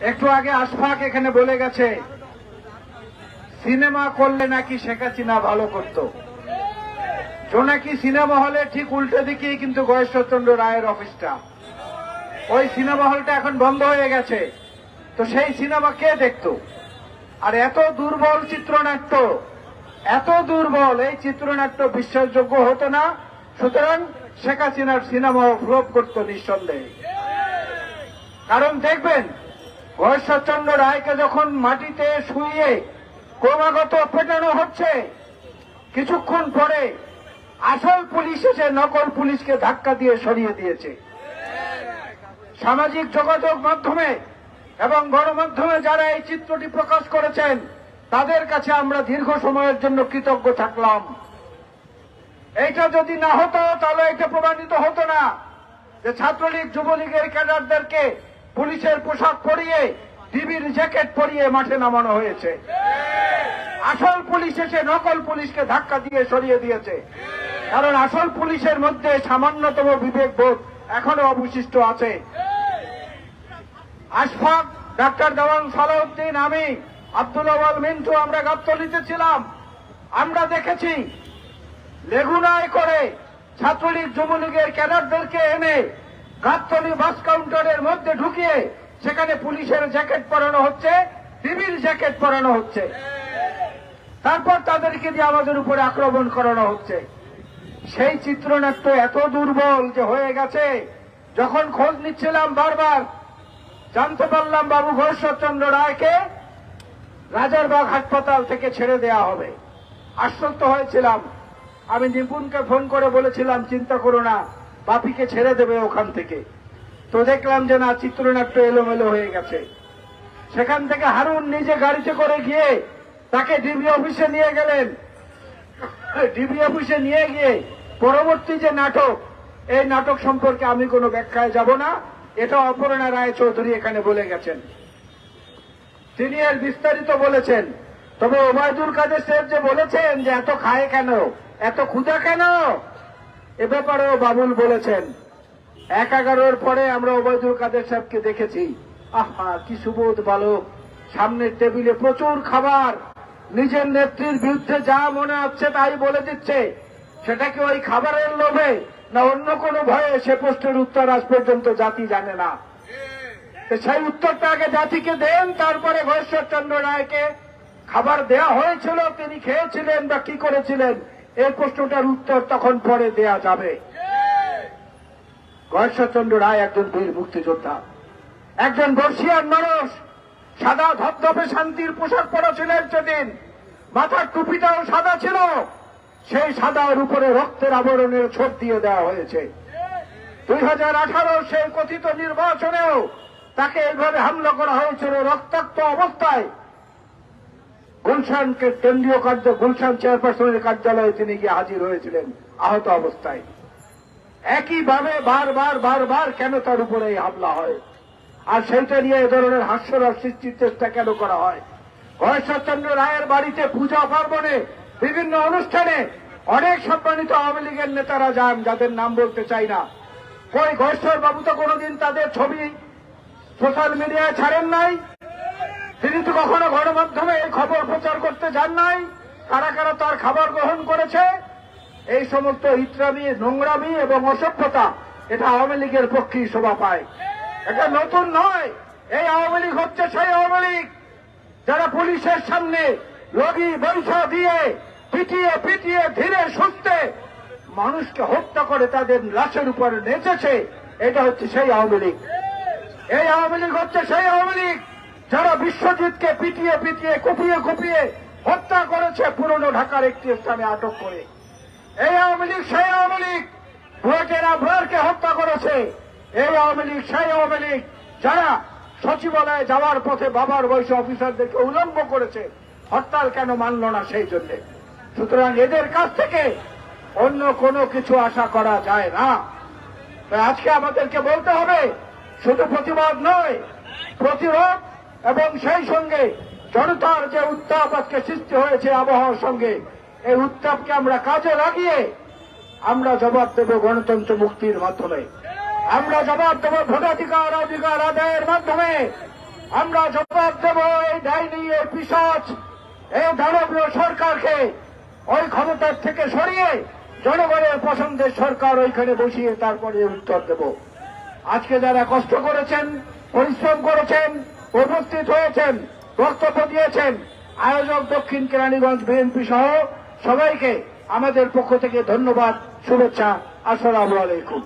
একটু আগে আশফাক এখানে বলে গেছে, সিনেমা করলে নাকি শেখ হাসিনা ভালো করত। জোনাকি সিনেমা হলে ঠিক উল্টো দিকেই কিন্তু গয়েশ্বরচন্দ্র রায়ের অফিসটা। ওই সিনেমা হলটা এখন বন্ধ হয়ে গেছে। তো সেই সিনেমা কে দেখতো? আর এত দুর্বল চিত্রনাট্য, এত দুর্বল এই চিত্রনাট্য বিশ্বাসযোগ্য হতো না। সুতরাং শেখ হাসিনার সিনেমাও ফ্লোপ করতো নিঃসন্দেহে। কারণ দেখবেন গয়েশ্বরচন্দ্র রায়কে যখন মাটিতে শুয়ে ক্রমাগত পেটানো হচ্ছে, কিছুক্ষণ পরে আসল পুলিশ এসে নকল পুলিশকে ধাক্কা দিয়ে সরিয়ে দিয়েছে। সামাজিক যোগাযোগ মাধ্যমে এবং গণমাধ্যমে যারা এই চিত্রটি প্রকাশ করেছেন, তাদের কাছে আমরা দীর্ঘ সময়ের জন্য কৃতজ্ঞ থাকলাম। এইটা যদি না হতো, তাহলে এটা প্রমাণিত হতো না যে ছাত্রলীগ, যুবলীগের ক্যাডারদেরকে পুলিশের পোশাক পরিয়ে, ডিবির জ্যাকেট পরিয়ে মাঠে নামানো হয়েছে। আসল পুলিশ এসে নকল পুলিশকে ধাক্কা দিয়ে সরিয়ে দিয়েছে। কারণ আসল পুলিশের মধ্যে সামান্যতম বিবেক বোধ এখনও অবশিষ্ট আছে। আশফাক, ডাক্তার দেওয়ান সালাউদ্দিন, আমি, আব্দুল আওয়াল, মিন্টু, আমরা গাবতলিতে ছিলাম। আমরা দেখেছি, লেগুনায় করে ছাত্রলীগ যুবলীগের ক্যাডারদেরকে এনে গাবতলি বাস কাউন্টারের মধ্যে ঢুকিয়ে সেখানে পুলিশের জ্যাকেট পরানো হচ্ছে ডিবির জ্যাকেট পরানো হচ্ছে। তারপর তাদেরকে দিয়ে আমাদের উপরে আক্রমণ করানো হচ্ছে। সেই চিত্রনাট্য এত দুর্বল যে হয়ে গেছে, যখন খোঁজ নিচ্ছিলাম বারবার, জানতে পারলাম বাবু ঘোষচন্দ্র রায়কে রাজারবাগ হাসপাতাল থেকে ছেড়ে দেয়া হবে। আশ্বস্ত হয়েছিলাম। আমি নিপুণকে ফোন করে বলেছিলাম, চিন্তা করো না বাপিকে ছেড়ে দেবে ওখান থেকে। তো দেখলাম যে না, চিত্রনাট্য এলোমেলো হয়ে গেছে। সেখান থেকে হারুন নিজে গাড়িতে করে গিয়ে তাকে ডিবি অফিসে নিয়ে গেলেন। ডিবি অফিসে নিয়ে গিয়ে পরবর্তী যে নাটক, এই নাটক সম্পর্কে আমি কোনো ব্যাখ্যায় যাব না। এটা অপর্ণা রায় চৌধুরী এখানে বলে গেছেন। তিনি এর বিস্তারিত বলেছেন, তবে ওবায়দুল কাদের সাহেব যে বলেছেন যে, এত খায় কেন? এত ক্ষুধা কেন? এ ব্যাপারেও বাবুল বলেছেন, এক এগারোর পরে আমরা ওবায়দুল কাদের সাহেবকে দেখেছি। আহা, কি সুবোধ বালক। সামনের টেবিলে প্রচুর খাবার। নিজের নেত্রীর বিরুদ্ধে যা মনে হচ্ছে তাই বলে দিচ্ছে। সেটা কি ওই খাবারের লোভে না অন্য কোনো ভয়ে? সে প্রশ্নের উত্তর আজ পর্যন্ত জাতি জানে না। সেই উত্তরটা আগে জাতিকে দেন, তারপরে চন্দ্র রায়কে খাবার দেয়া হয়েছিল, তিনি খেয়েছিলেন বা কি করেছিলেন? এই প্রশ্নটার উত্তর তখন পরে দেয়া যাবে। চন্দ্র রায় একজন বীর মুক্তিযোদ্ধা। একজন বর্ষিয়ান মানুষ, সাদা ধপধপে শান্তির পোশাক পরা ছিলেন সেদিন। মাথার টুপিটাও সাদা ছিল। সেই সাদার উপরে রক্তের আবরণের ছোপ দিয়ে দেওয়া হয়েছে। দুই হাজার আঠারো সেই কথিত নির্বাচনেও তাকে এইভাবে হামলা করা হয়েছিল রক্তাক্ত অবস্থায়। গুলশানকে কেন্দ্রীয় কার্য, গুলশান চেয়ারপারসনের কার্যালয়ে তিনি গিয়ে হাজির হয়েছিলেন, আহত অবস্থায়। একইভাবে বারবার বারবার কেন তার উপরে এই হামলা হয়? আর সেইটা নিয়ে এ ধরনের হাস্যরস সৃষ্টির চেষ্টা কেন করা হয়? গয়েশ্বরচন্দ্র রায়ের বাড়িতে পূজা পার্বণে, বিভিন্ন অনুষ্ঠানে অনেক সম্মানিত আওয়ামী লীগের নেতারা যান, যাদের নাম বলতে চাই না। কই গয়েশ্বর বাবু তো কোনোদিন তাদের ছবি সোশ্যাল মিডিয়ায় ছাড়েন নাই? তিনি তো কখনো গণমাধ্যমে এই খবর প্রচার করতে যান নাই। কারা কারা তার খাবার গ্রহণ করেছে? এই সমস্ত ইত্রামি, নোংরামি এবং অসভ্যতা এটা আওয়ামী লীগের পক্ষেই শোভা পায়। এটা নতুন নয়। এই আওয়ামী লীগ হচ্ছে সেই আওয়ামী লীগ যারা পুলিশের সামনে লগি বৈঠা দিয়ে পিটিয়ে পিটিয়ে ধীরে সুস্থে মানুষকে হত্যা করে তাদের লাশের উপরে নেচেছে, এটা হচ্ছে সেই আওয়ামী লীগ। এই আওয়ামী লীগ হচ্ছে সেই যারা বিশ্বজিৎকে পিটিয়ে পিটিয়ে, কুপিয়ে কুপিয়ে হত্যা করেছে, পুরনো ঢাকার একটি স্থানে আটক করে। এই আওয়ামী লীগ, সেই আওয়ামী লীগ ভুয়াটেরা ভুয়ারকে হত্যা করেছে। এই আওয়ামী লীগ, সেই আওয়ামী লীগ, যারা সচিবালয়ে যাওয়ার পথে বাবার বয়সী অফিসারদেরকে উলম্ব করেছে, হরতাল কেন মানল না সেই জন্য? সুতরাং এদের কাছ থেকে অন্য কোনো কিছু আশা করা যায় না। আজকে আমাদেরকে বলতে হবে, শুধু প্রতিবাদ নয়, প্রতিরোধ এবং সেই সঙ্গে জনতার যে উত্তাপ আজকে সৃষ্টি হয়েছে আবহাওয়ার সঙ্গে, এই উত্তাপকে আমরা কাজে লাগিয়ে আমরা জবাব দেব গণতন্ত্র মুক্তির মাধ্যমে। আমরা জবাব দেব ভোটাধিকার, অধিকার আদায়ের মাধ্যমে। আমরা জবাব দেব এই ডাইনি, এই পিসাচ এই দানবীয় সরকারকে ওই ক্ষমতার থেকে সরিয়ে জনগণের পছন্দের সরকার ওইখানে বসিয়ে তারপরে উত্তর দেব। আজকে যারা কষ্ট করেছেন, পরিশ্রম করেছেন উপস্থিত হয়েছেন, বক্তব্য দিয়েছেন আয়োজক দক্ষিণ কেরানীগঞ্জ বিএনপি সহ সবাইকে আমাদের পক্ষ থেকে ধন্যবাদ, শুভেচ্ছা, আসসালামু আলাইকুম।